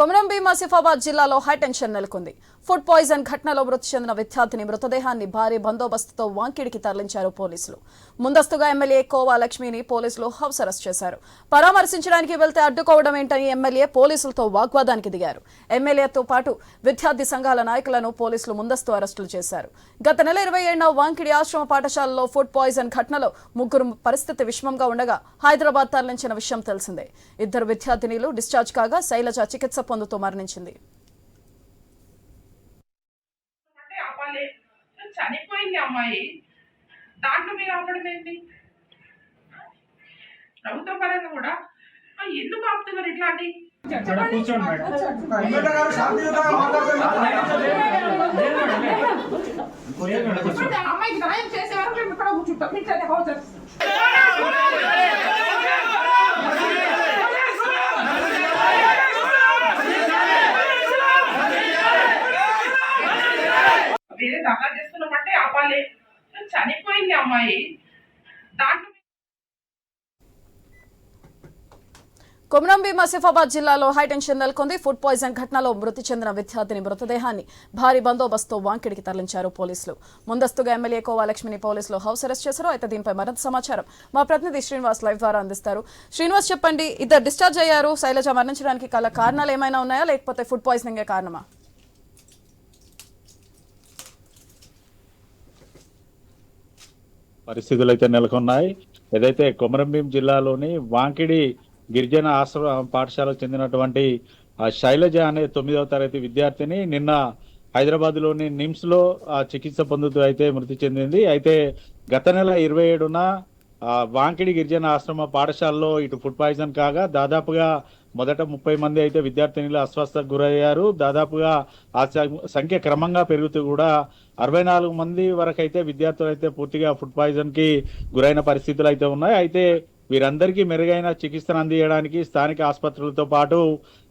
కొమరం భీం ఆసిఫాబాద్ జిల్లాలో హైటెన్షన్ నెలకొంది. Food poison ఘటనలో మృతి చెందిన విద్యార్థిని మృతదేహాన్ని భారీ బందోబస్తుతో వాంకిడికి తరలించారు పోలీసులు. ముందస్తుగా ఎమ్మెల్యే కోవా లక్ష్మిని పోలీసులు హౌస్ అరెస్ట్ చేశారు. పరామర్శించడానికి వెళ్తే అడ్డుకోవడం ఏంటని ఎమ్మెల్యే పోలీసులతో వాగ్వాదానికి దిగారు. ఎమ్మెల్యేతో పాటు విద్యార్థి సంఘాల నాయకులను పోలీసులు ముందస్తు అరెస్టులు చేశారు. గత నెల ఇరవై ఏడున వాంకిడి ఆశ్రమ పాఠశాలలో ఫుడ్ పాయిజన్ ఘటనలో ముగ్గురు పరిస్థితి విషమంగా ఉండగా హైదరాబాద్ తరలించిన విషయం తెలిసిందే. ఇద్దరు విద్యార్థినిలు డిశ్చార్జ్ కాగా శైలజ చికిత్స పొందుతూ మరణించింది. చనిపోయింది అమ్మాయి దాంట్లో మీరు అవ్వడం ఏంటి ప్రభుత్వ పరంగా కూడా ఆ, ఎందుకు ఆపుతున్నారు ఇట్లాంటి అమ్మాయికి న్యాయం చేసే వరకు మేము ఇక్కడ కూర్చుంటాం హౌసెస్ వేరే దాకా చెప్పాలి చనిపోయింది అమ్మాయి. దాంట్లో కొమరం ఆసిఫాబాద్ జిల్లాలో హైటెన్షన్ నెలకొంది. ఫుడ్ పాయిజన్ ఘటనలో మృతి చెందిన విద్యార్థిని మృతదేహాన్ని భారీ బందోబస్తుతో వాంకిడికి తరలించారు పోలీసులు. ముందస్తుగా ఎమ్మెల్యే కోవాలక్ష్మిని పోలీసులు హౌస్ అరెస్ట్ చేశారు. అయితే దీనిపై మరింత సమాచారం మా ప్రతినిధి శ్రీనివాస్ లైవ్ ద్వారా అందిస్తారు. శ్రీనివాస్ చెప్పండి ఇద్దరు డిశ్చార్జ్ అయ్యారు. శైలజ మరణించడానికి గల కారణాలు ఏమైనా ఉన్నాయా? లేకపోతే ఫుడ్ పాయిజనింగే కారణమా? పరిస్థితులు అయితే నెలకొన్నాయి. ఏదైతే కొమరంభీం జిల్లాలోని వాంకిడి గిరిజన ఆశ్రమ పాఠశాలకు చెందినటువంటి శైలజ అనే తొమ్మిదవ తరగతి విద్యార్థిని నిన్న హైదరాబాద్లోని నిమ్స్లో చికిత్స పొందుతూ అయితే మృతి చెందింది. అయితే గత నెల ఇరవై ఏడున వాంకిడి గిరిజన ఆశ్రమ పాఠశాలలో ఇటు ఫుడ్ పాయిజన్ కాగా దాదాపుగా మొదట ముప్పై మంది అయితే విద్యార్థినులు అస్వస్థకు గురయ్యారు. దాదాపుగా ఆ సంఖ్య క్రమంగా పెరుగుతూ కూడా అరవై నాలుగు మంది వరకు అయితే విద్యార్థులు అయితే పూర్తిగా ఫుడ్ పాయిజన్కి గురైన పరిస్థితులు అయితే ఉన్నాయి. అయితే వీరందరికీ మెరుగైన చికిత్సను అందించడానికి స్థానిక ఆసుపత్రులతో పాటు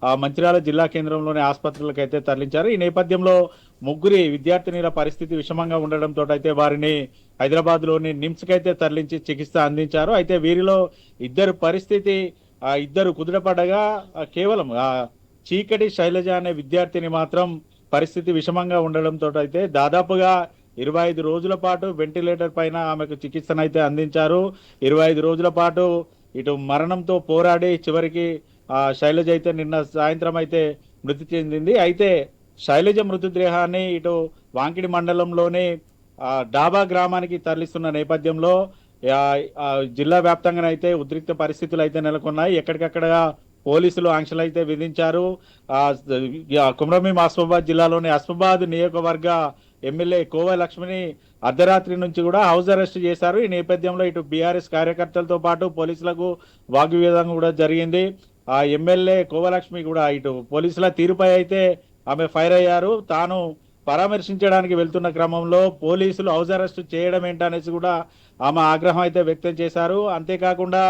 ఆ మంచిర్యాల జిల్లా కేంద్రంలోని ఆసుపత్రులకు అయితే తరలించారు. ఈ నేపథ్యంలో ముగ్గురి విద్యార్థినిల పరిస్థితి విషమంగా ఉండడంతో అయితే వారిని హైదరాబాద్లోని నిమ్స్ అయితే తరలించి చికిత్స అందించారు. అయితే వీరిలో ఇద్దరు పరిస్థితి ఆ ఇద్దరు కుదుటపడగా కేవలం ఆ చీకటి శైలజ అనే విద్యార్థిని మాత్రం పరిస్థితి విషమంగా ఉండడంతో అయితే దాదాపుగా ఇరవై ఐదు రోజుల పాటు వెంటిలేటర్ పైన ఆమెకు చికిత్సను అయితే అందించారు. ఇరవై ఐదు రోజుల పాటు ఇటు మరణంతో పోరాడి చివరికి ఆ శైలజ అయితే నిన్న సాయంత్రం అయితే మృతి చెందింది. అయితే శైలజ మృతదేహాన్ని ఇటు వాంకిడి మండలంలోని ఆ డాబా గ్రామానికి తరలిస్తున్న నేపథ్యంలో జిల్లా వ్యాప్తంగానైతే ఉద్రిక్త పరిస్థితులు అయితే నెలకొన్నాయి. ఎక్కడికక్కడ పోలీసులు ఆంక్షలు అయితే విధించారు. ఆ కుమ్రమీం ఆస్మాబాద్ జిల్లాలోని అస్మాబాద్ నియోజకవర్గ ఎమ్మెల్యే కోవ లక్ష్మిని అర్ధరాత్రి నుంచి కూడా హౌస్ అరెస్ట్ చేశారు. ఈ నేపథ్యంలో ఇటు బీఆర్ఎస్ కార్యకర్తలతో పాటు పోలీసులకు వాగ్వివాదం కూడా జరిగింది. ఆ ఎమ్మెల్యే కోవలక్ష్మి కూడా ఇటు పోలీసుల తీరుపై అయితే ఆమె ఫైర్ అయ్యారు. తాను పరామర్శించడానికి వెళ్తున్న క్రమంలో పోలీసులు హౌస్ అరెస్ట్ చేయడం ఏంటనేసి కూడా ఆమె ఆగ్రహం అయితే వ్యక్తం చేశారు. అంతేకాకుండా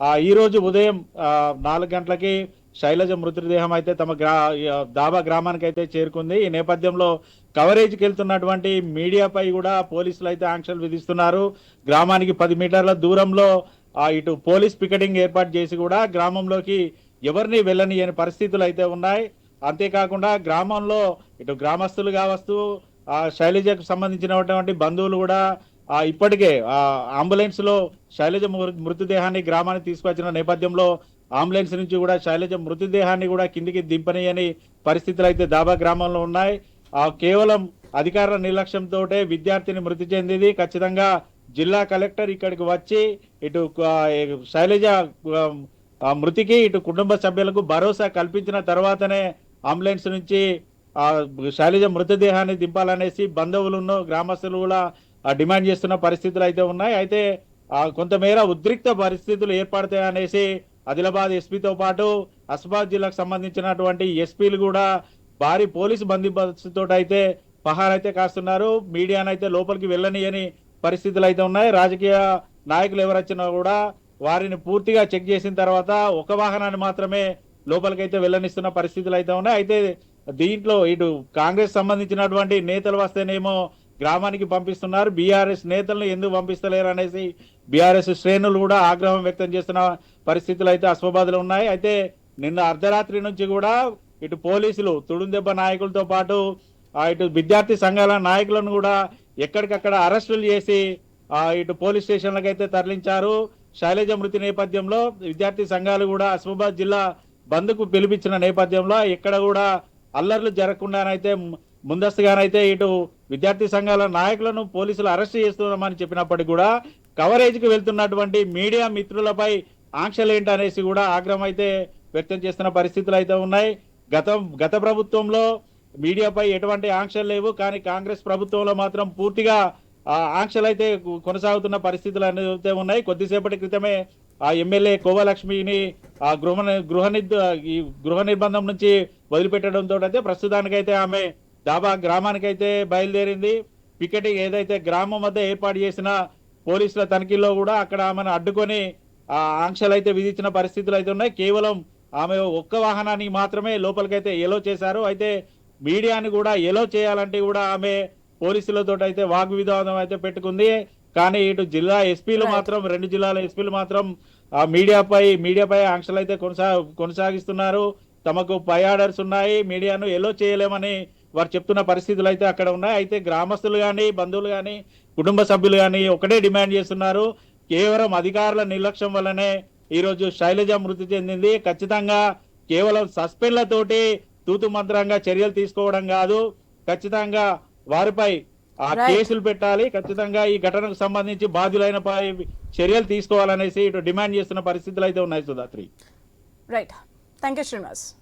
ఈరోజు ఈ రోజు ఉదయం నాలుగు గంటలకి శైలజ మృతదేహం అయితే తమ గ్రా దాబా గ్రామానికి అయితే చేరుకుంది. ఈ నేపథ్యంలో కవరేజ్కి వెళ్తున్నటువంటి మీడియాపై కూడా పోలీసులు అయితే ఆంక్షలు విధిస్తున్నారు. గ్రామానికి పది మీటర్ల దూరంలో ఇటు పోలీస్ పికెటింగ్ ఏర్పాటు చేసి కూడా గ్రామంలోకి ఎవరిని వెళ్ళనియని పరిస్థితులు అయితే ఉన్నాయి. అంతేకాకుండా గ్రామంలో ఇటు గ్రామస్తులు కావచ్చు ఆ శైలజకు సంబంధించినటువంటి బంధువులు కూడా ఆ ఇప్పటికే ఆ అంబులెన్స్లో శైలజ మృతదేహాన్ని గ్రామానికి తీసుకొచ్చిన నేపథ్యంలో అంబులెన్స్ నుంచి కూడా శైలజ మృతదేహాన్ని కూడా కిందికి దింపనీయని పరిస్థితులు అయితే దాబా గ్రామంలో ఉన్నాయి. ఆ కేవలం అధికారుల నిర్లక్ష్యంతో విద్యార్థిని మృతి చెందింది. ఖచ్చితంగా జిల్లా కలెక్టర్ ఇక్కడికి వచ్చి ఇటు శైలజ మృతికి ఇటు కుటుంబ సభ్యులకు భరోసా కల్పించిన తర్వాతనే అంబులెన్స్ నుంచి ఆ శైలజ మృతదేహాన్ని దింపాలనేసి బంధువులను గ్రామస్తులు కూడా డిమాండ్ చేస్తున్న పరిస్థితులు అయితే ఉన్నాయి. అయితే కొంతమేర ఉద్రిక్త పరిస్థితులు ఏర్పడతాయనేసి ఆదిలాబాద్ ఎస్పీతో పాటు అస్బాద్ జిల్లాకు సంబంధించినటువంటి ఎస్పీలు కూడా భారీ పోలీసు బందీబస్తుతో అయితే పహారైతే అయితే కాస్తున్నారు. మీడియానైతే లోపలికి వెళ్ళనియని పరిస్థితులు అయితే ఉన్నాయి. రాజకీయ నాయకులు ఎవరొచ్చినా కూడా వారిని పూర్తిగా చెక్ చేసిన తర్వాత ఒక వాహనాన్ని మాత్రమే లోపలికైతే వెళ్ళనిస్తున్న పరిస్థితులు అయితే ఉన్నాయి. అయితే దీంట్లో ఇటు కాంగ్రెస్ సంబంధించినటువంటి నేతలు వస్తేనేమో గ్రామానికి పంపిస్తున్నారు. బీఆర్ఎస్ నేతలను ఎందుకు పంపిస్తలేరు అనేసి బీఆర్ఎస్ శ్రేణులు కూడా ఆగ్రహం వ్యక్తం చేస్తున్న పరిస్థితులు అయితే అస్మాబాద్ ఉన్నాయి. అయితే నిన్న అర్ధరాత్రి నుంచి కూడా ఇటు పోలీసులు తుడుందెబ్బ నాయకులతో పాటు ఇటు విద్యార్థి సంఘాల నాయకులను కూడా ఎక్కడికక్కడ అరెస్టులు చేసి ఇటు పోలీస్ స్టేషన్లకు అయితే తరలించారు. శైలజ మృతి నేపథ్యంలో విద్యార్థి సంఘాలు కూడా అస్మాబాద్ జిల్లా బంద్కు పిలిపించిన నేపథ్యంలో ఇక్కడ కూడా అల్లర్లు జరగకుండానైతే ముందస్తుగానైతే ఇటు విద్యార్థి సంఘాల నాయకులను పోలీసులు అరెస్ట్ చేస్తున్నామని చెప్పినప్పటికీ కూడా కవరేజ్కి వెళ్తున్నటువంటి మీడియా మిత్రులపై ఆంక్షలు ఏంటనేసి కూడా ఆగ్రహం అయితే వ్యక్తం చేస్తున్న పరిస్థితులు అయితే ఉన్నాయి. గతం గత ప్రభుత్వంలో మీడియాపై ఎటువంటి ఆంక్షలు లేవు. కానీ కాంగ్రెస్ ప్రభుత్వంలో మాత్రం పూర్తిగా ఆంక్షలు అయితే కొనసాగుతున్న పరిస్థితులు అయితే ఉన్నాయి. కొద్దిసేపటి క్రితమే ఆ ఎమ్మెల్యే కోవలక్ష్మిని ఆ గృహ గృహ ఈ గృహ నిర్బంధం నుంచి వదిలిపెట్టడంతో అయితే ప్రస్తుతానికైతే ఆమె దాబా గ్రామానికైతే బయలుదేరింది. పికెటింగ్ ఏదైతే గ్రామం వద్ద ఏర్పాటు చేసిన పోలీసుల తనిఖీల్లో కూడా అక్కడ ఆమెను అడ్డుకొని ఆ ఆంక్షలు అయితే విధించిన పరిస్థితులు అయితే ఉన్నాయి. కేవలం ఆమె ఒక్క వాహనానికి మాత్రమే లోపలికైతే ఎలో చేశారు. అయితే మీడియాని కూడా ఎలో చేయాలంటే కూడా ఆమె పోలీసులతో అయితే వాగ్వివాదం అయితే పెట్టుకుంది. కానీ ఇటు జిల్లా ఎస్పీలు. మాత్రం రెండు జిల్లాల ఎస్పీలు మాత్రం ఆ మీడియాపై మీడియాపై ఆంక్షలు అయితే కొనసా కొనసాగిస్తున్నారు. తమకు పై ఆర్డర్స్ ఉన్నాయి. మీడియాను ఎలో చేయలేమని వారు చెప్తున్న పరిస్థితులు అయితే అక్కడ ఉన్నాయి. అయితే గ్రామస్తులు కానీ బంధువులు కానీ కుటుంబ సభ్యులు కానీ ఒకటే డిమాండ్ చేస్తున్నారు. కేవలం అధికారుల నిర్లక్ష్యం వల్లనే ఈ రోజు శైలజ మృతి చెందింది. ఖచ్చితంగా కేవలం సస్పెండ్లతోటి తూతు మంత్రంగా చర్యలు తీసుకోవడం కాదు. ఖచ్చితంగా వారిపై ఆ. కేసులు పెట్టాలి. ఖచ్చితంగా ఈ ఘటనకు సంబంధించి బాధ్యులైన చర్యలు తీసుకోవాలనేసి ఇటు డిమాండ్ చేస్తున్న పరిస్థితులు అయితే ఉన్నాయి Sudhatri. Right thank you Srinivas